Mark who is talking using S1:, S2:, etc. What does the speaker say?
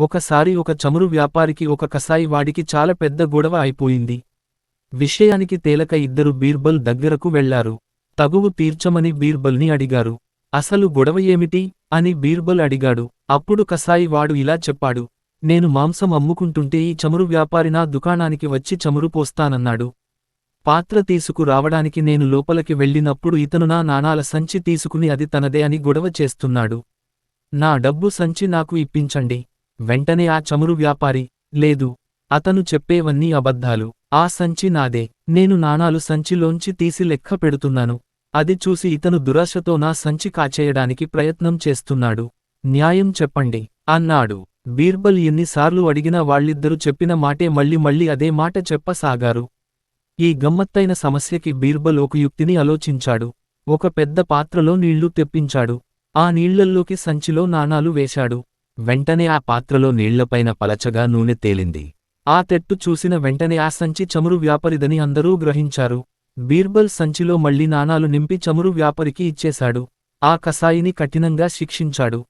S1: ఒకసారి ఒక చమురు వ్యాపారికి ఒక కసాయి వాడికి చాలా పెద్ద గొడవ అయిపోయింది. విషయానికి తేలక ఇద్దరు బీర్బల్ దగ్గరకు వెళ్ళారు. తగువు తీర్చమని బీర్బల్ని అడిగారు. అసలు గొడవ ఏమిటి? అని బీర్బల్ అడిగాడు. అప్పుడు కసాయి వాడు ఇలా చెప్పాడు. నేను మాంసం అమ్ముకుంటుంటే ఈ చమురు వ్యాపారి నా దుకాణానికి వచ్చి చమురు పోస్తానన్నాడు. పాత్ర తీసుకు రావడానికి నేను లోపలికి వెళ్ళినప్పుడు ఇతను నా నాణాల సంచి తీసుకుని అది తనదే అని గొడవ చేస్తున్నాడు. నా డబ్బు సంచి నాకు ఇప్పించండి. వెంటనే ఆ చమురు వ్యాపారి లేదు అతను చెప్పేవన్నీ అబద్ధాలు. ఆ సంచి నాదే నేను నాణాలు సంచిలోంచి తీసి లెక్క పెడుతున్నాను. అది చూసి ఇతను దురాశతో నా సంచి కాచేయడానికి ప్రయత్నం చేస్తున్నాడు. న్యాయం చెప్పండి అన్నాడు. బీర్బల్ ఎన్నిసార్లు అడిగినా వాళ్ళిద్దరూ చెప్పిన మాటే మళ్ళీ మళ్ళీ అదే మాట చెప్పసాగారు. ఈ గమ్మత్తైన సమస్యకి బీర్బల్ ఒక యుక్తిని ఆలోచించాడు. ఒక పెద్ద పాత్రలో నీళ్ళు తెప్పించాడు. ఆ నీళ్ళల్లోకి సంచిలో నాణాలు వేశాడు. వెంటనే ఆ పాత్రలో నీళ్ళపైన పలచగా నూనె తేలింది. ఆ తెట్టు చూసిన వెంటనే ఆ సంచి చమురు వ్యాపారిదని అందరూ గ్రహించారు. బీర్బల్ సంచిలో మళ్ళీ నాణాలు నింపి చమురు వ్యాపారికి ఇచ్చేశాడు. ఆ కసాయిని కఠినంగా శిక్షించాడు.